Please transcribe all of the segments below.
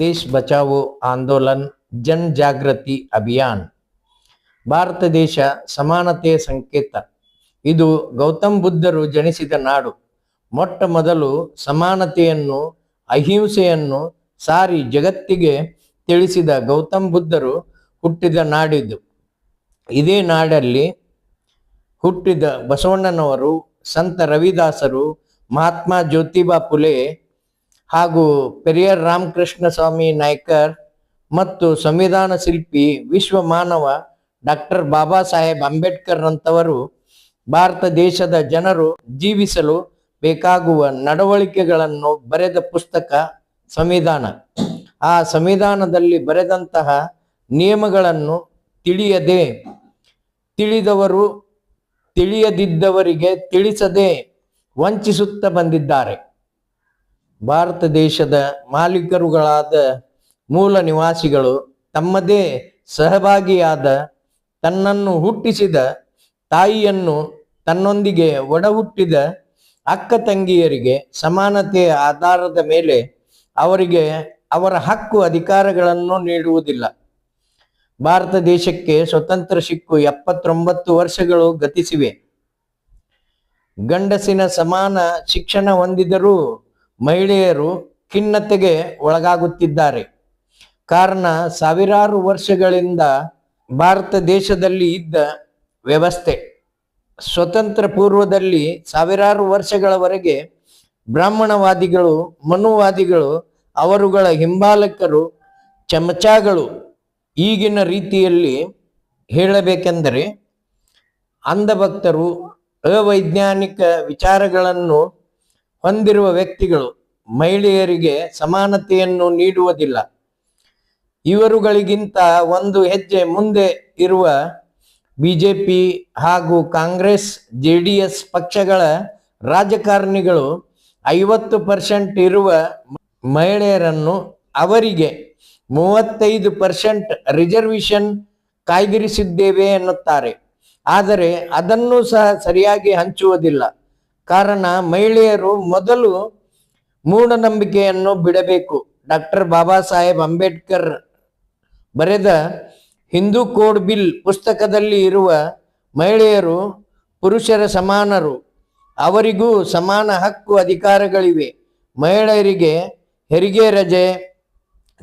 ದೇಶ್ ಬಚಾವೋ ಆಂದೋಲನ್ ಜನ್ ಜಾಗೃತಿ ಅಭಿಯಾನ್. ಭಾರತ ದೇಶ ಸಮಾನತೆಯ ಸಂಕೇತ. ಇದು ಗೌತಮ್ ಬುದ್ಧರು ಜನಿಸಿದ ನಾಡು. ಮೊಟ್ಟ ಮೊದಲು ಸಮಾನತೆಯನ್ನು, ಅಹಿಂಸೆಯನ್ನು ಸಾರಿ ಜಗತ್ತಿಗೆ ತಿಳಿಸಿದ ಗೌತಮ್ ಬುದ್ಧರು ಹುಟ್ಟಿದ ನಾಡಿದು. ಇದೇ ನಾಡಲ್ಲಿ ಹುಟ್ಟಿದ ಬಸವಣ್ಣನವರು, ಸಂತ ರವಿದಾಸರು, ಮಹಾತ್ಮ ಜ್ಯೋತಿಬಾ ಫುಲೆ ಹಾಗೂ ಪೆರಿಯರ್ ರಾಮಕೃಷ್ಣ ಸ್ವಾಮಿ ನಾಯ್ಕರ್ ಮತ್ತು ಸಂವಿಧಾನ ಶಿಲ್ಪಿ ವಿಶ್ವ ಮಾನವ ಡಾಕ್ಟರ್ ಬಾಬಾ ಸಾಹೇಬ್ ಅಂಬೇಡ್ಕರ್ ಅಂತವರು ಭಾರತ ದೇಶದ ಜನರು ಜೀವಿಸಲು ಬೇಕಾಗುವ ನಡವಳಿಕೆಗಳನ್ನು ಬರೆದ ಪುಸ್ತಕ ಸಂವಿಧಾನ. ಆ ಸಂವಿಧಾನದಲ್ಲಿ ಬರೆದಂತಹ ನಿಯಮಗಳನ್ನು ತಿಳಿಯದೆ, ತಿಳಿದವರು ತಿಳಿಯದಿದ್ದವರಿಗೆ ತಿಳಿಸದೆ ವಂಚಿಸುತ್ತಾ ಬಂದಿದ್ದಾರೆ. ಭಾರತ ದೇಶದ ಮಾಲೀಕರುಗಳಾದ ಮೂಲ ನಿವಾಸಿಗಳು ತಮ್ಮದೇ ಸಹಭಾಗಿಯಾದ ತನ್ನನ್ನು ಹುಟ್ಟಿಸಿದ ತಾಯಿಯನ್ನು ತನ್ನೊಂದಿಗೆ ಒಡಹುಟ್ಟಿದ ಅಕ್ಕ ತಂಗಿಯರಿಗೆ ಸಮಾನತೆಯ ಆಧಾರದ ಮೇಲೆ ಅವರಿಗೆ ಅವರ ಹಕ್ಕು ಅಧಿಕಾರಗಳನ್ನು ನೀಡುವುದಿಲ್ಲ. ಭಾರತ ದೇಶಕ್ಕೆ ಸ್ವತಂತ್ರ ಸಿಕ್ಕು ಎಪ್ಪತ್ತೊಂಬತ್ತು ವರ್ಷಗಳು ಗತಿಸಿವೆ. ಗಂಡಸಿನ ಸಮಾನ ಶಿಕ್ಷಣ ಹೊಂದಿದರೂ ಮಹಿಳೆಯರು ಖಿನ್ನತೆಗೆ ಒಳಗಾಗುತ್ತಿದ್ದಾರೆ. ಕಾರಣ ಸಾವಿರಾರು ವರ್ಷಗಳಿಂದ ಭಾರತ ದೇಶದಲ್ಲಿ ಇದ್ದ ವ್ಯವಸ್ಥೆ. ಸ್ವತಂತ್ರ ಪೂರ್ವದಲ್ಲಿ ಸಾವಿರಾರು ವರ್ಷಗಳವರೆಗೆ ಬ್ರಾಹ್ಮಣವಾದಿಗಳು, ಮನುವಾದಿಗಳು, ಅವರುಗಳ ಹಿಂಬಾಲಕರು, ಚಮಚಾಗಳು ಈಗಿನ ರೀತಿಯಲ್ಲಿ ಹೇಳಬೇಕೆಂದರೆ ಅಂಧಭಕ್ತರು, ಅವೈಜ್ಞಾನಿಕ ವಿಚಾರಗಳನ್ನು ಹೊಂದಿರುವ ವ್ಯಕ್ತಿಗಳು ಮಹಿಳೆಯರಿಗೆ ಸಮಾನತೆಯನ್ನು ನೀಡುವುದಿಲ್ಲ. ಇವರುಗಳಿಗಿಂತ ಒಂದು ಹೆಜ್ಜೆ ಮುಂದೆ ಇರುವ ಬಿಜೆಪಿ ಹಾಗೂ ಕಾಂಗ್ರೆಸ್ ಜೆ ಪಕ್ಷಗಳ ರಾಜಕಾರಣಿಗಳು ಐವತ್ತು ಪರ್ಸೆಂಟ್ ಇರುವ ಮಹಿಳೆಯರನ್ನು ಅವರಿಗೆ ಮೂವತ್ತೈದು ಪರ್ಸೆಂಟ್ ರಿಸರ್ವೇಶನ್ ಕಾಯ್ದಿರಿಸಿದ್ದೇವೆ ಎನ್ನುತ್ತಾರೆ. ಆದರೆ ಅದನ್ನು ಸಹ ಸರಿಯಾಗಿ ಹಂಚುವುದಿಲ್ಲ. ಕಾರಣ ಮಹಿಳೆಯರು ಮೊದಲು ಮೂಢನಂಬಿಕೆಯನ್ನು ಬಿಡಬೇಕು. ಡಾಕ್ಟರ್ ಬಾಬಾ ಸಾಹೇಬ್ ಅಂಬೇಡ್ಕರ್ ಬರೆದ ಹಿಂದೂ ಕೋಡ್ ಬಿಲ್ ಪುಸ್ತಕದಲ್ಲಿ ಇರುವ ಮಹಿಳೆಯರು ಪುರುಷರ ಸಮಾನರು. ಅವರಿಗೂ ಸಮಾನ ಹಕ್ಕು ಅಧಿಕಾರಗಳಿವೆ. ಮಹಿಳೆಯರಿಗೆ ಹೆರಿಗೆ, ರಜೆ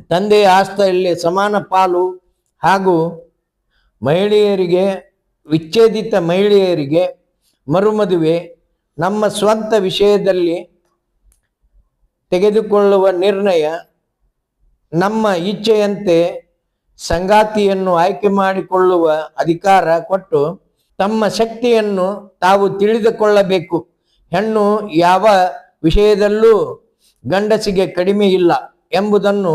ತಂದೆಯ ಆಸ್ತಿಯಲ್ಲಿ ಸಮಾನ ಪಾಲು ಹಾಗೂ ಮಹಿಳೆಯರಿಗೆ ವಿಚ್ಛೇದಿತ ಮಹಿಳೆಯರಿಗೆ ಮರುಮದುವೆ ನಮ್ಮ ಸ್ವಂತ ವಿಷಯದಲ್ಲಿ ತೆಗೆದುಕೊಳ್ಳುವ ನಿರ್ಣಯ ನಮ್ಮ ಇಚ್ಛೆಯಂತೆ ಸಂಗಾತಿಯನ್ನು ಆಯ್ಕೆ ಮಾಡಿಕೊಳ್ಳುವ ಅಧಿಕಾರ ಕೊಟ್ಟು ತಮ್ಮ ಶಕ್ತಿಯನ್ನು ತಾವು ತಿಳಿದುಕೊಳ್ಳಬೇಕು. ಹೆಣ್ಣು ಯಾವ ವಿಷಯದಲ್ಲೂ ಗಂಡಸಿಗೆ ಕಡಿಮೆ ಇಲ್ಲ ಎಂಬುದನ್ನು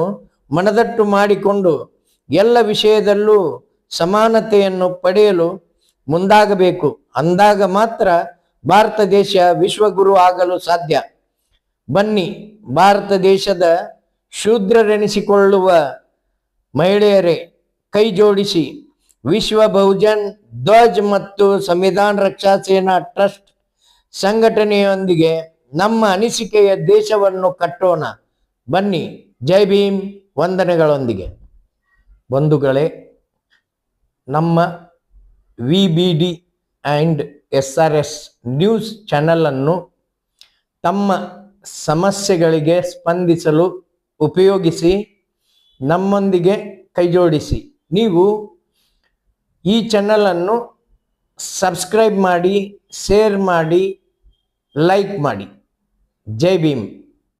ಮನದಟ್ಟು ಮಾಡಿಕೊಂಡು ಎಲ್ಲ ವಿಷಯದಲ್ಲೂ ಸಮಾನತೆಯನ್ನು ಪಡೆಯಲು ಮುಂದಾಗಬೇಕು. ಅಂದಾಗ ಮಾತ್ರ ಭಾರತ ದೇಶ ವಿಶ್ವಗುರು ಆಗಲು ಸಾಧ್ಯ. ಬನ್ನಿ, ಭಾರತ ದೇಶದ ಶೂದ್ರರೆನಿಸಿಕೊಳ್ಳುವ ಮಹಿಳೆಯರೇ, ಕೈ ಜೋಡಿಸಿ. ವಿಶ್ವ ಬಹುಜನ್ ಧ್ವಜ್ ಮತ್ತು ಸಂವಿಧಾನ ರಕ್ಷಾ ಸೇನಾ ಟ್ರಸ್ಟ್ ಸಂಘಟನೆಯೊಂದಿಗೆ ನಮ್ಮ ಅನಿಸಿಕೆಯ ದೇಶವನ್ನು ಕಟ್ಟೋಣ. ಬನ್ನಿ, ಜೈ ಭೀಮ್ ವಂದನೆಗಳೊಂದಿಗೆ. ಬಂಧುಗಳೇ, ನಮ್ಮ V B D and S R S news ಚಾನಲನ್ನು ತಮ್ಮ ಸಮಸ್ಯೆಗಳಿಗೆ ಸ್ಪಂದಿಸಲು ಉಪಯೋಗಿಸಿ ನಮ್ಮೊಂದಿಗೆ ಕೈಜೋಡಿಸಿ. ನೀವು ಈ ಚಾನಲನ್ನು ಸಬ್ಸ್ಕ್ರೈಬ್ ಮಾಡಿ, ಶೇರ್ ಮಾಡಿ, ಲೈಕ್ ಮಾಡಿ. ಜೈ ಭೀಮ್.